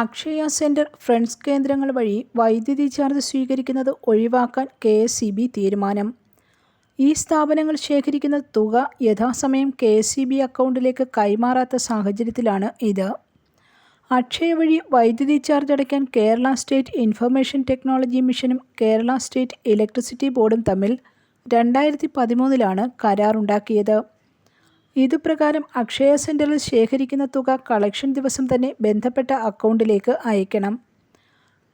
Akshaya centre friends കേന്ദ്രങ്ങൾ വഴി വൈദ്യുതി ചാർജ് സ്വീകരിക്കുന്നത് ഒഴിവാക്കാൻ കെ എസ് ബി തീരുമാനം. ഈ സ്ഥാപനങ്ങൾ ശേഖരിക്കുന്ന തുക യഥാസമയം കെ എസ് ഇ ബി അക്കൗണ്ടിലേക്ക് കൈമാറാത്ത സാഹചര്യത്തിലാണ് ഇത്. അക്ഷയ വഴി വൈദ്യുതി ചാർജ് അടയ്ക്കാൻ കേരള സ്റ്റേറ്റ് ഇൻഫർമേഷൻ ടെക്നോളജി മിഷനും കേരള സ്റ്റേറ്റ് ഇലക്ട്രിസിറ്റി ബോർഡും തമ്മിൽ രണ്ടായിരത്തി പതിമൂന്നിലാണ് കരാറുണ്ടാക്കിയത്. ഇതുപ്രകാരം അക്ഷയ സെന്ററിൽ ശേഖരിക്കുന്ന തുക കളക്ഷൻ ദിവസം തന്നെ ബന്ധപ്പെട്ട അക്കൗണ്ടിലേക്ക് അയക്കണം.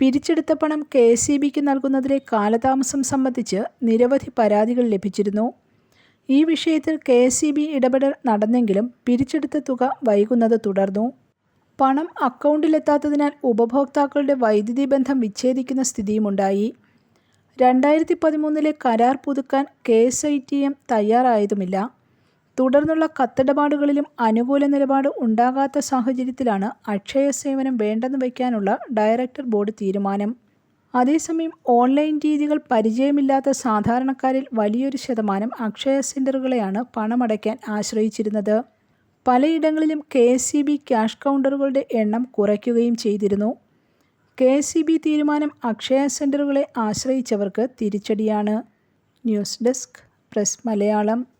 പിരിച്ചെടുത്ത പണം കെ എസ് സി ബിക്ക് നൽകുന്നതിലെ കാലതാമസം സംബന്ധിച്ച് നിരവധി പരാതികൾ ലഭിച്ചിരുന്നു. ഈ വിഷയത്തിൽ കെ എസ് സി ബി ഇടപെടൽ നടന്നെങ്കിലും പിരിച്ചെടുത്ത തുക വൈകുന്നത് തുടർന്നു. പണം അക്കൗണ്ടിലെത്താത്തതിനാൽ ഉപഭോക്താക്കളുടെ വൈദ്യുതി ബന്ധം വിച്ഛേദിക്കുന്ന സ്ഥിതിയുമുണ്ടായി. രണ്ടായിരത്തി പതിമൂന്നിലെ കരാർ പുതുക്കാൻ K S I T M തയ്യാറായതുമില്ല. തുടർന്നുള്ള കത്തിടപാടുകളിലും അനുകൂല നിലപാട് ഉണ്ടാകാത്ത സാഹചര്യത്തിലാണ് അക്ഷയ സേവനം വേണ്ടെന്ന് വയ്ക്കാനുള്ള ഡയറക്ടർ ബോർഡ് തീരുമാനം. അതേസമയം ഓൺലൈൻ രീതികൾ പരിചയമില്ലാത്ത സാധാരണക്കാരിൽ വലിയൊരു ശതമാനം അക്ഷയ സെന്ററുകളെയാണ് പണമടയ്ക്കാൻ ആശ്രയിച്ചിരുന്നത്. പലയിടങ്ങളിലും K S C B cash കൗണ്ടറുകളുടെ എണ്ണം കുറയ്ക്കുകയും ചെയ്തിരുന്നു. കെ എസ് സി ബി തീരുമാനം അക്ഷയ സെന്ററുകളെ ആശ്രയിച്ചവർക്ക് തിരിച്ചടിയാണ്. News desk press Malayalam.